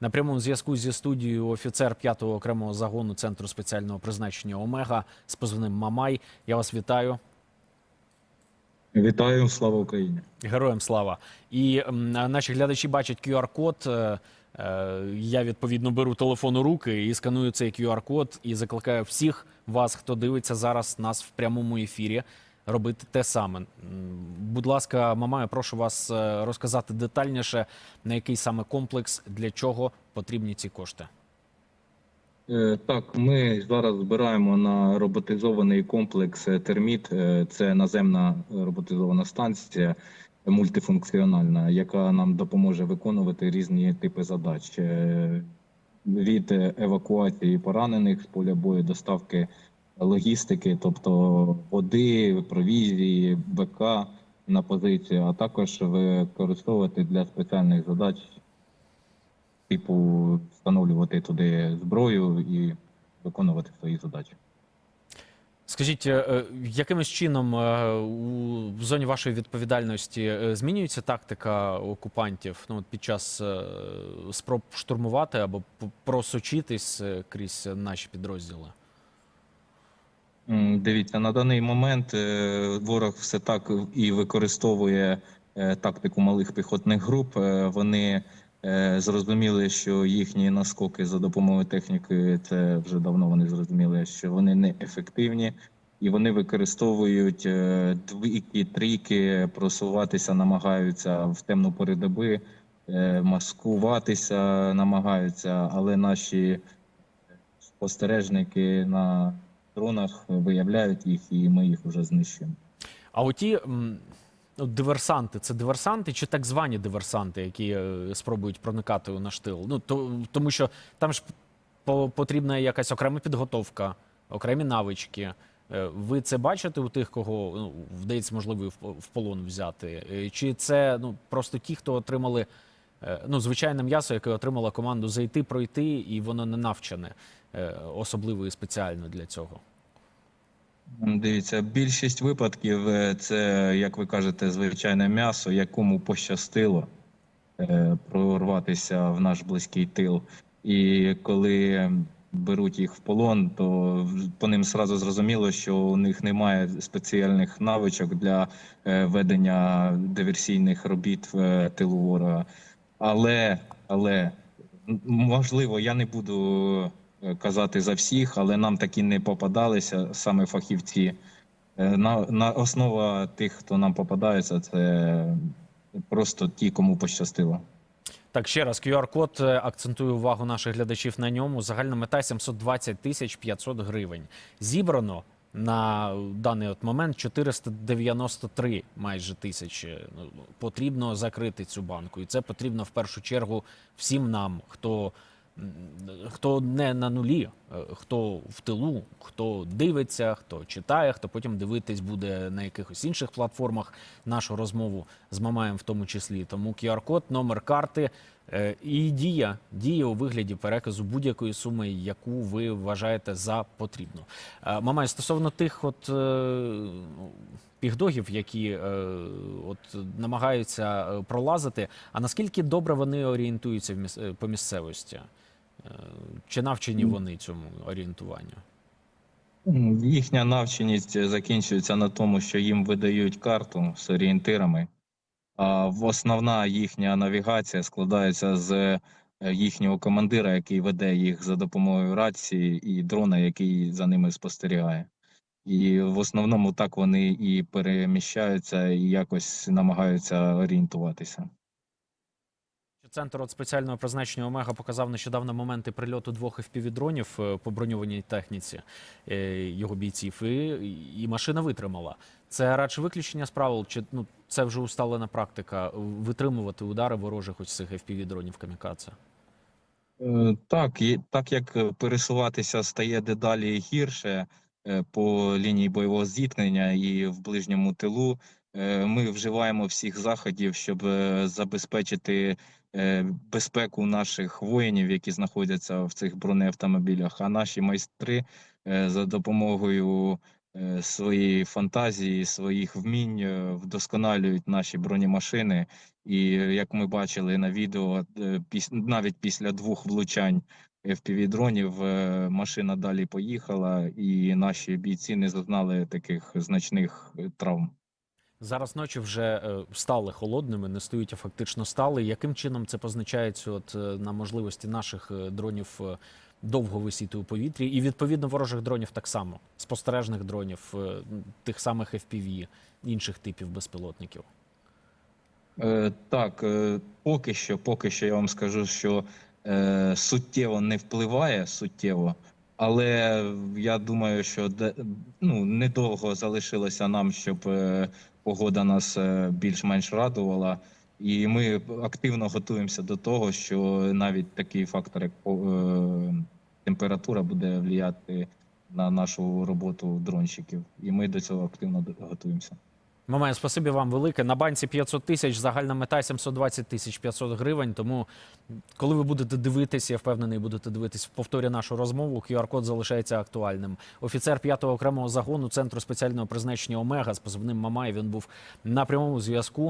На прямому зв'язку зі студією офіцер 5-го окремого загону Центру спеціального призначення Омега з позивним Мамай. Я вас вітаю. Вітаю, слава Україні. Героям слава. І наші глядачі бачать QR-код. Е, е, Я відповідно беру телефон у руки і сканую цей QR-код і закликаю всіх вас, хто дивиться зараз нас в прямому ефірі, робити те саме. Будь ласка, Мамаю, прошу вас е, розказати детальніше, на який саме комплекс, для чого потрібні ці кошти. Е, Так, ми зараз збираємо на роботизований комплекс е, терміт. Це наземна роботизована станція мультифункціональна, яка нам допоможе виконувати різні типи задач від евакуації поранених з поля бою, доставки логістики, тобто води, провізії, БК на позицію, а також використовувати для спеціальних задач типу встановлювати туди зброю і виконувати свої задачі. Скажіть, е, е, якимось чином е, у зоні вашої відповідальності змінюється тактика окупантів ну, під час спроб штурмувати або просочитись крізь наші підрозділи? Дивіться, на даний момент е, ворог все так і використовує е, тактику малих піхотних груп. Е, Вони зрозуміли, що їхні наскоки за допомогою техніки це вже давно вони зрозуміли, що вони не ефективні, і вони використовують двійки, трійки, просуватися, намагаються в темну пору доби, е, маскуватися, намагаються, але наші спостережники на дронах виявляють їх, і ми їх вже знищуємо. А оті ну, диверсанти, це диверсанти чи так звані диверсанти, які е, спробують проникати у наш тил? Ну, то, тому що там ж потрібна якась окрема підготовка, окремі навички. Е, Ви це бачите у тих, кого ну, вдається можливо в полон взяти? Е, Чи це ну просто ті, хто отримали е, ну, звичайне м'ясо, яке отримало команду зайти, пройти, і воно не навчене е, особливо і спеціально для цього? Дивіться, більшість випадків е, це, як ви кажете, звичайне м'ясо, якому пощастило е, прорватися в наш близький тил. І коли беруть їх в полон, то по ним сразу зрозуміло, що у них немає спеціальних навичок для е, ведення диверсійних робіт в е, тилу ворога. Але, але можливо, я не буду е, казати за всіх, але нам такі не попадалися саме фахівці. Е, На, на основа тих, хто нам попадається, це просто ті, кому пощастило. Так, ще раз, QR-код е, акцентую увагу наших глядачів на ньому. Загальна мета 720 тисяч 500 гривень. Зібрано на даний от момент 493 майже тисячі. Ну, Потрібно закрити цю банку. І це потрібно в першу чергу всім нам, хто, хто не на нулі, е, хто в тилу, хто дивиться, хто читає, хто потім дивитись буде на якихось інших платформах нашу розмову з Мамаєм в тому числі. Тому QR-код, номер карти е, і дія, дія у вигляді переказу будь-якої суми, яку ви вважаєте за потрібну. Е, Мамай, стосовно тих от пігдогів, які е, от намагаються пролазити, а наскільки добре вони орієнтуються в міс- по місцевості? Чи навчені вони цьому орієнтуванню? Їхня навченість закінчується на тому, що їм видають карту з орієнтирами. А в- основна їхня навігація складається з е, їхнього командира, який веде їх за допомогою рації, і дрона, який за ними спостерігає. І в основному так вони і переміщаються, і якось намагаються орієнтуватися. Центр от спеціального призначення Омега показав нещодавно моменти прильоту двох FPV-дронів е, по броньованій техніці е, його бійців, і, і машина витримала. Це радше виключення з правил, чи ну це вже усталена практика витримувати удари ворожих ось цих FPV-дронів камікадзе? Е, Так, і так як пересуватися стає дедалі гірше по лінії бойового зіткнення і в ближньому тилу, ми вживаємо всіх заходів, щоб забезпечити безпеку наших воїнів, які знаходяться в цих бронеавтомобілях. А наші майстри е, за допомогою е, свої фантазії, своїх вмінь е, вдосконалюють наші бронемашини. І е, як ми бачили на відео, е, навіть після двох влучань FPV-дронів е, машина далі поїхала, і наші бійці не зазнали таких значних е, травм. Зараз ночі вже е, стали холодними, не стають, а фактично стали. Яким чином це позначається от, е, на можливості наших е, дронів довго висіти у повітрі, і відповідно ворожих дронів так само, спостережних дронів, тих самих FPV, інших типів безпілотників? Так, поки що, поки що я вам скажу, що суттєво не впливає суттєво, але я думаю, що ну, недовго залишилося нам, щоб погода нас е, більш-менш радувала. І ми активно готуємося до того, що навіть такий фактор, як е, температура, буде впливати на нашу роботу дронщиків. І ми до цього активно готуємося. Мамаю, спасибі вам велике. На банці 500 тисяч, загальна мета 720 тисяч 500 гривень. Тому, коли ви будете дивитися, я впевнений, будете дивитись в повторі нашу розмову. QR-код залишається актуальним. Офіцер 5-го окремого загону центру спеціального призначення Омега з позивним Мамай. Він був на прямому зв'язку.